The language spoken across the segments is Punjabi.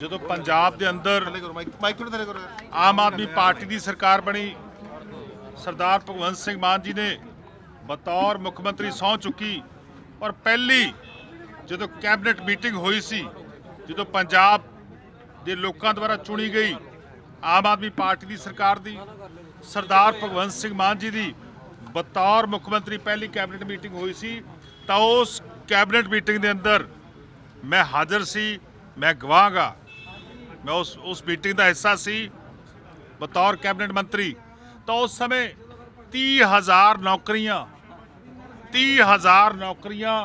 ਜਦੋਂ ਪੰਜਾਬ ਦੇ ਅੰਦਰ। ਆਮ ਆਦਮੀ ਪਾਰਟੀ ਦੀ ਸਰਕਾਰ ਬਣੀ ਸਰਦਾਰ ਭਗਵੰਤ ਸਿੰਘ ਮਾਨ ਜੀ ਨੇ ਬਤੌਰ ਮੁੱਖ ਮੰਤਰੀ ਸਹੁੰ ਚੁੱਕੀ ਔਰ ਪਹਿਲੀ ਜਦੋਂ ਕੈਬਨਿਟ ਮੀਟਿੰਗ ਹੋਈ ਸੀ ਜਦੋਂ ਪੰਜਾਬ ਦੇ ਲੋਕਾਂ ਦੁਆਰਾ ਚੁਣੀ ਗਈ ਆਮ ਆਦਮੀ ਪਾਰਟੀ ਦੀ ਸਰਕਾਰ ਦੀ ਸਰਦਾਰ ਭਗਵੰਤ ਸਿੰਘ ਮਾਨ ਜੀ ਦੀ ਬਤੌਰ ਮੁੱਖ ਮੰਤਰੀ ਪਹਿਲੀ ਕੈਬਨਿਟ ਮੀਟਿੰਗ ਹੋਈ ਸੀ ਤਾਂ ਉਸ ਕੈਬਨਿਟ ਮੀਟਿੰਗ ਦੇ ਅੰਦਰ ਮੈਂ ਹਾਜ਼ਰ ਸੀ ਮੈਂ ਗਵਾਹਗਾ ਮੈਂ ਉਸ ਉਸ ਮੀਟਿੰਗ ਦਾ ਹਿੱਸਾ ਸੀ ਬਤੌਰ ਕੈਬਨਿਟ ਮੰਤਰੀ। ਤਾਂ ਉਸ ਸਮੇਂ 30000 ਨੌਕਰੀਆਂ 30000 ਨੌਕਰੀਆਂ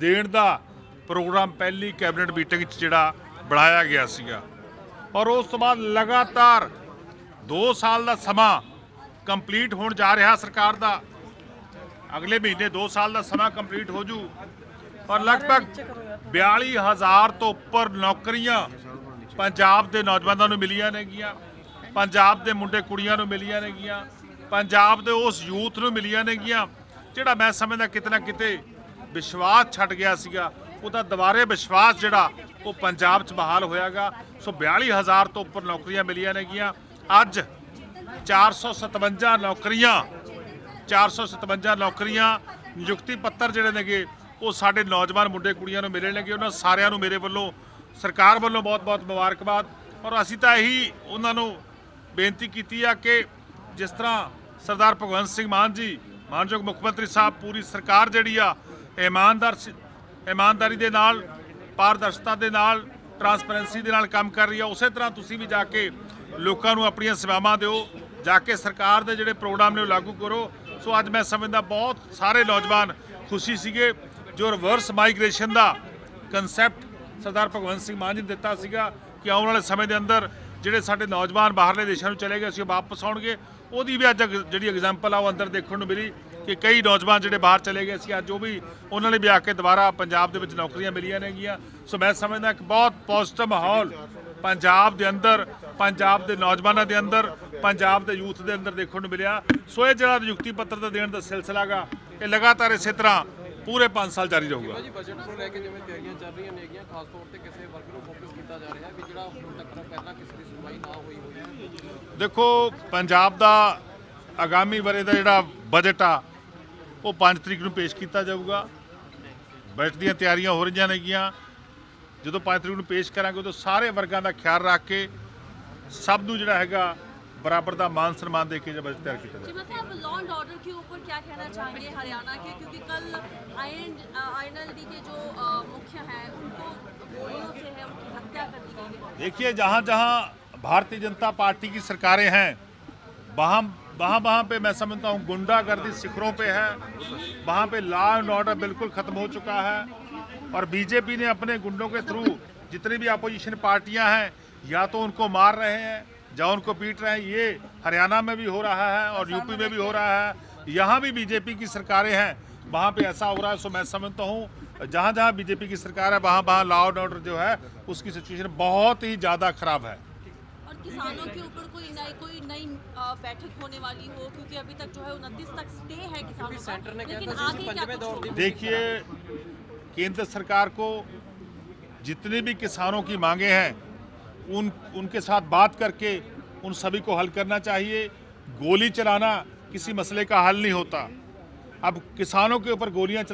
ਦੇਣ ਦਾ ਪ੍ਰੋਗਰਾਮ ਪਹਿਲੀ ਕੈਬਨਿਟ ਮੀਟਿੰਗ 'ਚ ਜਿਹੜਾ ਬਣਾਇਆ ਗਿਆ ਸੀਗਾ। ਔਰ ਉਸ ਤੋਂ ਬਾਅਦ ਲਗਾਤਾਰ 2 ਸਾਲ ਦਾ ਸਮਾਂ ਕੰਪਲੀਟ ਹੋਣ ਜਾ ਰਿਹਾ ਸਰਕਾਰ ਦਾ। ਅਗਲੇ ਮਹੀਨੇ 2 ਸਾਲ ਦਾ ਸਮਾਂ ਕੰਪਲੀਟ ਹੋ ਜੂ। ਔਰ ਲਗਭਗ 42000 ਤੋਂ ਉੱਪਰ ਨੌਕਰੀਆਂ ਪੰਜਾਬ ਦੇ ਨੌਜਵਾਨਾਂ ਨੂੰ ਮਿਲੀਆਂ ਨੇਗੀਆਂ, ਪੰਜਾਬ ਦੇ ਮੁੰਡੇ ਕੁੜੀਆਂ ਨੂੰ ਮਿਲੀਆਂ ਨੇਗੀਆਂ, ਪੰਜਾਬ ਦੇ ਉਸ ਯੂਥ ਨੂੰ ਮਿਲੀਆਂ ਨੇਗੀਆਂ, ਜਿਹੜਾ ਮੈਂ ਸਮਝਦਾ ਕਿਤੇ ਨਾ ਕਿਤੇ ਵਿਸ਼ਵਾਸ ਛੱਡ ਗਿਆ ਸੀਗਾ, ਉਹਦਾ ਦੁਬਾਰੇ ਵਿਸ਼ਵਾਸ ਜਿਹੜਾ ਉਹ ਪੰਜਾਬ 'ਚ ਬਹਾਲ ਹੋਇਆਗਾ। ਸੋ 42000 ਤੋਂ ਉੱਪਰ ਨੌਕਰੀਆਂ ਮਿਲੀਆਂ ਨੇਗੀਆਂ। ਅੱਜ 457 ਨੌਕਰੀਆਂ 457 ਨੌਕਰੀਆਂ ਨਿਯੁਕਤੀ ਪੱਤਰ ਜਿਹੜੇ ਨੇਗੇ, ਉਹ ਸਾਡੇ ਨੌਜਵਾਨ ਮੁੰਡੇ ਕੁੜੀਆਂ ਨੂੰ ਮਿਲੇ ਨੇਗੇ, ਉਹਨਾਂ ਸਾਰਿਆਂ ਨੂੰ ਮੇਰੇ ਵੱਲੋਂ ਸਰਕਾਰ ਵੱਲੋਂ ਬਹੁਤ-ਬਹੁਤ ਮੁਬਾਰਕਬਾਦ। ਔਰ ਅਸੀਂ ਤਾਂ ਇਹੀ ਉਹਨਾਂ ਨੂੰ ਬੇਨਤੀ ਕੀਤੀ ਆ ਕਿ ਜਿਸ ਤਰ੍ਹਾਂ ਸਰਦਾਰ ਭਗਵੰਤ ਸਿੰਘ ਮਾਨ ਜੀ, ਮਾਨਯੋਗ ਮੁੱਖ ਮੰਤਰੀ ਸਾਹਿਬ, ਪੂਰੀ ਸਰਕਾਰ ਜਿਹੜੀ ਆ, ਇਮਾਨਦਾਰ ਇਮਾਨਦਾਰੀ ਦੇ ਨਾਲ, ਪਾਰਦਰਸ਼ਤਾ ਦੇ ਨਾਲ ਟਰਾਂਸਪੈਰੈਂਸੀ ਦੇ ਨਾਲ ਕੰਮ ਕਰ ਰਹੀ ਆ, ਉਸੇ ਤਰ੍ਹਾਂ ਤੁਸੀਂ ਵੀ ਜਾ ਕੇ ਲੋਕਾਂ ਨੂੰ ਆਪਣੀਆਂ ਸੇਵਾਵਾਂ ਦਿਓ, ਜਾ ਕੇ ਸਰਕਾਰ ਦੇ ਜਿਹੜੇ ਪ੍ਰੋਗਰਾਮ ਨੇ ਉਹ ਲਾਗੂ ਕਰੋ। ਸੋ ਅੱਜ ਮੈਂ ਸਮਝਦਾ ਬਹੁਤ ਸਾਰੇ ਨੌਜਵਾਨ ਖੁਸ਼ੀ ਸੀਗੇ, ਜੋ ਰਿਵਰਸ ਮਾਈਗ੍ਰੇਸ਼ਨ ਦਾ ਕਨਸੈਪਟ ਸਰਦਾਰ ਭਗਵੰਤ ਸਿੰਘ ਮਾਨ ਜੀ ਨੇ ਦਿੱਤਾ ਸੀਗਾ ਕਿ ਆਉਣ ਵਾਲੇ ਸਮੇਂ ਦੇ ਅੰਦਰ ਜਿਹੜੇ ਸਾਡੇ ਨੌਜਵਾਨ ਬਾਹਰਲੇ ਦੇਸ਼ਾਂ ਨੂੰ ਚਲੇ ਗਏ ਸੀ ਉਹ ਵਾਪਸ ਆਉਣਗੇ। ਉਹਦੀ ਵੀ ਅੱਜ ਅਗ- ਜਿਹੜੀ ਐਗਜ਼ਾਮਪਲ ਆ, ਉਹ ਅੰਦਰ ਦੇਖਣ ਨੂੰ ਮਿਲੀ ਕਿ ਕਈ ਨੌਜਵਾਨ ਜਿਹੜੇ ਬਾਹਰ ਚਲੇ ਗਏ ਸੀ, ਅੱਜ ਉਹ ਵੀ ਉਹਨਾਂ ਨੇ ਵੀ ਆ ਕੇ ਦੁਬਾਰਾ ਪੰਜਾਬ ਦੇ ਵਿੱਚ ਨੌਕਰੀਆਂ ਮਿਲੀਆਂ ਨੇਗੀਆਂ। ਸੋ ਮੈਂ ਸਮਝਦਾ ਇੱਕ ਬਹੁਤ ਪੋਜ਼ਿਟਿਵ ਮਾਹੌਲ ਪੰਜਾਬ ਦੇ ਅੰਦਰ, ਪੰਜਾਬ ਦੇ ਨੌਜਵਾਨਾਂ ਦੇ ਅੰਦਰ, ਪੰਜਾਬ ਦੇ ਯੂਥ ਦੇ ਅੰਦਰ ਦੇਖਣ ਨੂੰ ਮਿਲਿਆ। ਸੋ ਇਹ ਜਿਹੜਾ ਨਿਯੁਕਤੀ ਪੱਤਰ ਦਾ ਦੇਣ ਦਾ ਸਿਲਸਿਲਾਗਾ ਇਹ ਲਗਾਤਾਰ ਇਸੇ ਤਰ੍ਹਾਂ ਪੂਰੇ 5 ਸਾਲ ਜਾਰੀ ਰਹੂਗਾ। ਜੀ ਬਜਟ ਨੂੰ ਲੈ ਕੇ ਜਿਵੇਂ ਤਿਆਰੀਆਂ ਚੱਲ ਰਹੀਆਂ ਨੇਗੀਆਂ ਖਾਸ ਤੌਰ ਤੇ ਕਿਸੇ ਵਰਗ ਨੂੰ ਫੋਕਸ ਕੀਤਾ ਜਾ ਰਿਹਾ ਵੀ ਜਿਹੜਾ ਹੁਣ ਤੱਕ ਪਹਿਲਾਂ ਕਿਸੇ ਦੀ ਸੁਣਵਾਈ ਨਾ ਹੋਈ ਹੋਈ ਹੈ ਦੇਖੋ ਪੰਜਾਬ ਦਾ ਆਗਾਮੀ ਵਰੇ ਦਾ ਜਿਹੜਾ ਬਜਟ ਆ ਉਹ 5 ਤਰੀਕ ਨੂੰ ਪੇਸ਼ ਕੀਤਾ ਜਾਊਗਾ। ਬਜਟ ਦੀਆਂ ਤਿਆਰੀਆਂ ਹੋ ਰਹੀਆਂ ਨੇਗੀਆਂ। ਜਦੋਂ 5 ਤਰੀਕ ਨੂੰ ਪੇਸ਼ ਕਰਾਂਗੇ ਉਦੋਂ ਸਾਰੇ ਵਰਗਾਂ ਦਾ ਖਿਆਲ ਰੱਖ ਕੇ ਸਭ ਨੂੰ ਜਿਹੜਾ ਹੈਗਾ ਬਰਾਬਰ ਦਾ ਮਾਨ ਸਨਮਾਨ ਦੇ ਕੇ ਜਿਹੜਾ ਬਜਟ ਤਿਆਰ ਕੀਤਾ ਜਾਏਗਾ चिमा साहब लॉ एंड ऑर्डर के ऊपर क्या कहना चाहेंगे हरियाणा के क्योंकि कल आई एन के जो अ, मुख्य हैं उनको गोलियों से है उनकी हत्या कर दी गई है देखिए जहाँ जहाँ भारतीय जनता पार्टी की सरकारें हैं वहाँ वहाँ वहाँ पे मैं समझता हूँ गुंडागर्दी शिखरों पे है वहाँ पे लॉ एंड ऑर्डर बिल्कुल खत्म हो चुका है और बीजेपी ने अपने गुंडों के थ्रू जितनी भी अपोजिशन पार्टियां हैं या तो उनको मार रहे हैं या उनको पीट रहे हैं ये हरियाणा में भी हो रहा है और यूपी में भी हो रहा है। यहाँ भी बीजेपी की सरकारें हैं। वहाँ पे ऐसा हो रहा है सो मैं समझता हूँ जहाँ जहाँ बीजेपी की सरकार है वहाँ वहाँ लॉ एंड ऑर्डर जो है उसकी सिचुएशन बहुत ही ज़्यादा खराब है। और किसानों के ऊपर कोई नई कोई नई बैठक होने वाली हो? क्योंकि अभी तक जो है उनतीस तक स्टे है किसानों का। लेकिन आगे क्या देखिए केंद्र सरकार को जितने भी किसानों की मांगे हैं उन उनके साथ बात करके उन सभी को हल करना चाहिए गोली चलाना किसी मसले का हल नहीं होता अब किसानों के ऊपर गोलियां चला